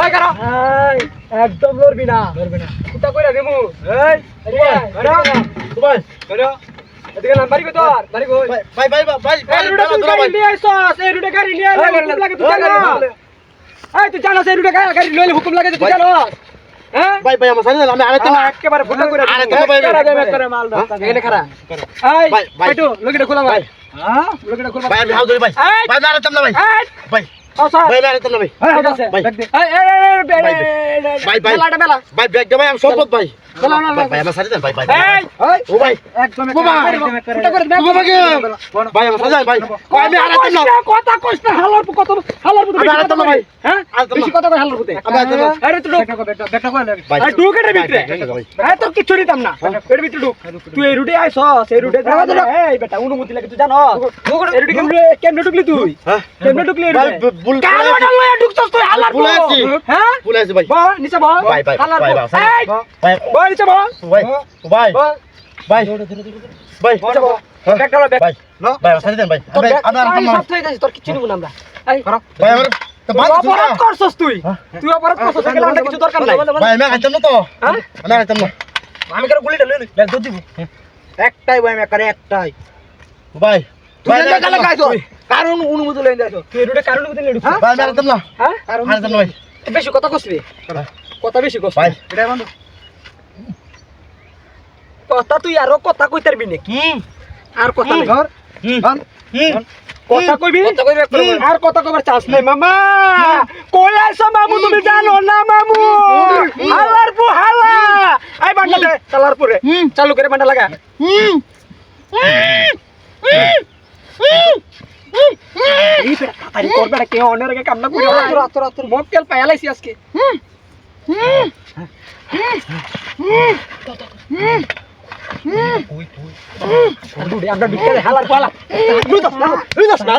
এই কারা? এই, একদম লড়বি না। ধরবে না। কুটা কইরা দেমু। এই এদিকে আয়, ধরো। এদিকে নাম বাড়ি কই তোর বাড়ি কই? ভাই ভাই ভাই ভাই এই রুটে নিয়ে আইছস, এই রুটে গাড়ি নিয়ে লাগে তুই জানো এই তুই জানোস এই রুটে গাড়ি লইলে হুকুম লাগে তুই ভাই। হ্যাঁ? ভাই ভাই আমার সাথে আমি আরেকটা আ, একেবারে ফুটা করে আরে দিবি। ভাই, ভাই, করে মাল রাস্তা এখানে খাড়া। এই, ভাই, ভাই। পেটু, লগিটা খোলা ভাই। হ্যাঁ, লগিটা খোলা। ভাই আমি হাউ ধরি ভাই। ভাই আমি আরেকটা না ভাই। ভাই। ভাই ভাই এই, ভাই। ভাই, ভাই, ভাই। বেলাটা বেলা। ভাই ব্যাগ দে ভাই আমি সম্পদ ভাই বেলা, বেলা, ভাই, ভাই আমার সাথে দেন ভাই ভাই এই, ও ভাই একদম ফুটা করে দিবি। ও ভাই আমার সাথে ভাই ভাই আমি আরেকটা না কথা কইস না, হালার কত- হালার পুতে আমি বেশি না ভাই। হ্যাঁ? বেশি কথা কই হালার পুতে। আমি আরেকটা না। আরে তুই ঢুক। ভাই ঢুক এটার ভিতরে। ভাই, ভাই, ভাই। হ্যাঁ, তোর কিচ্ছু নিতাম না। এর ভিতরে ঢুক। তুই এই রুটে আইছস, এই রুটে যা- এই বেটা, অনুমতি লাগে তুই জানস? এই রুটে কেমনে- কেমনে ঢুকলি তুই? হ্যাঁ কেমনে ঢুকলি এই রুটে? তুই। হ্যাঁ? আমি তুই অপরাধ করছস তুই। হ্যাঁ। তুই অপরাধ করছস কিছু দরকার নাই। ভাই আমি আইতাম না তো। হ্যাঁ? আমি আইতাম না। আমি কেন গুলিটা লই লই দুধ দিব। একটাই ভাই মেকারে একটাই। ভাই তুই এনে কালে গাইছো কারণ অনুমতি লই দাইছো তুই রুটে কারণ অনুমতি লই হ্যাঁ ভাই আমি না। হ্যাঁ? আইতাম না ভাই বেশি কথা কইছিস কথা? বেশি কইছিস ভাই এটা বন্ধ। কথা তুই আরও কথা কইতে পারবি না কি আর কথা নাই। কইবি। আর কইবার চান্স নাই। মামা! কই আইছো মামু? তুমি জানো না মামু? হালার পু হালা আই বান্ডা দে চালার পুরে। চালু করে বান্ডা লাগা। এই বেটা তাড়াতাড়ি কর বেটা কে অনের আগে কামনা করে রাত রাত রাত মক্কেল পায়ালাইছি আজকে। আমরা বিকে হালার পালা। লুই দাস না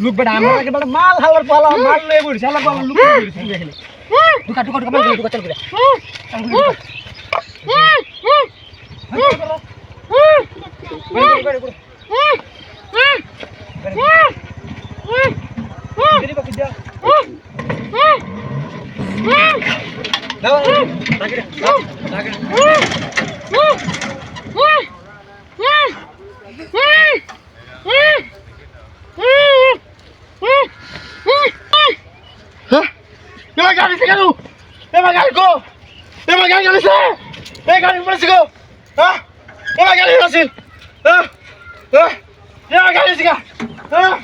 এই যেমন তা হালার নড়ি লোচাল করে একটার মধ্যে মেলা কিছু আছে রে মনো লুক বেটা আমার আগে বেটা মাল হালার পালা মাল লয়ে বইছি হালার পালা লুক বইছি দেখলে দুকা দুকা দুকা মাল দুকা চল করে চল করে দুকা দেরি বাকি দিয়া দাও রাগরে রাগরে এবার গাড়ি থেকে কেন এবার গাড়ি গো। এবার গাড়ি গেছে এই গাড়ি পড়েছে গো হ্যাঁ এবার গাড়ি আছে হ্যাঁ